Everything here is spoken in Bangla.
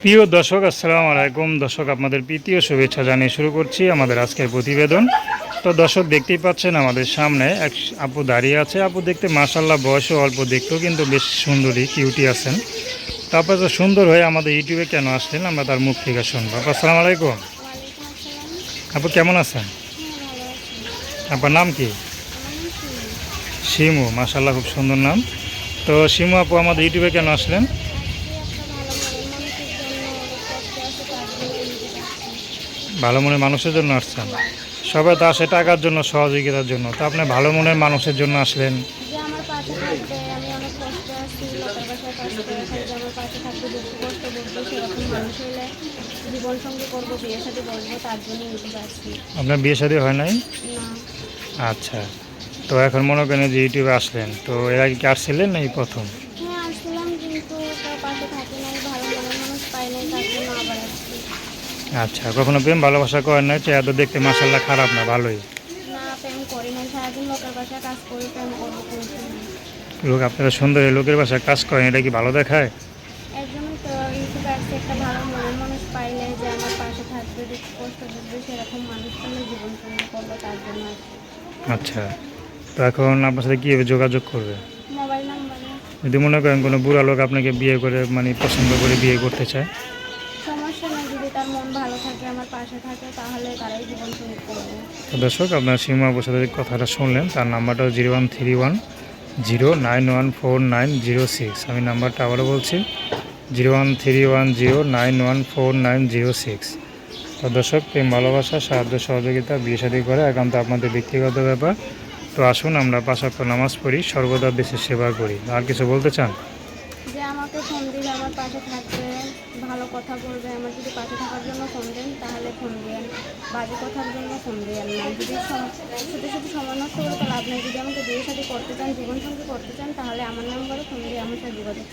প্রিয় দর্শক আসসালামু আলাইকুম। দর্শক আপনাদের প্রীতীয় শুভেচ্ছা জানিয়ে শুরু করছি আমাদের আজকের প্রতিবেদন। তো দর্শক দেখতেই পাচ্ছেন আমাদের সামনে এক আপু দাঁড়িয়ে আছে। আপু দেখতে মাসাল্লাহ বয়সও অল্প দেখতেও কিন্তু বেশ সুন্দরী কিউটি আছেন। তারপর তো সুন্দর হয়ে আমাদের ইউটিউবে কেন আসলেন আমরা তার মুখ থেকে শুনব। আপু আসসালামু আলাইকুম। আপু কেমন আছেন? আপনার নাম কি। শিমু মাসাল্লাহ খুব সুন্দর নাম। তো শিমু আপু আমাদের ইউটিউবে কেন আসলেন? ভালো মনের মানুষের জন্য আসছেন। সবাই তো আসে টাকার জন্য সহযোগিতার জন্য। তো আপনি ভালো মনের মানুষের জন্য আসলেন। আপনার বিয়ে শাদী হয় নাই? আচ্ছা। তো এখন মনে করেন যে ইউটিউবে আসলেন। তো এর আগে কি আসছিলেন না এই প্রথম আচ্ছা কখনো প্রেম ভালোবাসা করেন নাই? চেহারা তো দেখতে মাসাল্লাহ খারাপ না ভালোই। না না লোক আপনারা সুন্দর লোকের বাসায় কাজ করেন এটা কি ভালো দেখায়। আচ্ছা তো এখন আপনার সাথে কীভাবে যোগাযোগ করবে? যদি মনে করেন কোনো বুড়া লোক আপনাকে বিয়ে করে মানে পছন্দ করে বিয়ে করতে চায় সমস্যা নেই যদি তার মন দর্শক, আপনার সীমা যে কথাটা শুনলেন, তার নাম্বারটা zero one three one, zero nine one four nine zero six. আমি নাম্বারটা আবারও বলছি, zero one three one zero nine one four nine zero six. তো দর্শক, প্রেম, ভালোবাসা, সাহায্য, সহযোগিতা, বিয়ে শাদী করে একান্ত আপনাদের ব্যক্তিগত ব্যাপার। তো আসুন, আমরা পাশাক্য নামাজ পড়ি, সর্বদা দেশের সেবা করি। আর কিছু বলতে চান? আমাকে ফোন দিলে আমার পাশে থাকবে, ভালো কথা বলবে, আমার যদি পাশে থাকার জন্য ফোন দেন, তাহলে ফোন দেন বাজে কথার জন্য ফোন দেন না। যদি ছোটো ছোটো সমন্বয় নষ্ট করে তো লাভ নেই। যদি আমাকে বিয়ে সাথে করতে চান, জীবনসঙ্গী করতে চান, তাহলে আমার নাম্বারে ফোন দিয়ে আমার সাথে যোগাযোগ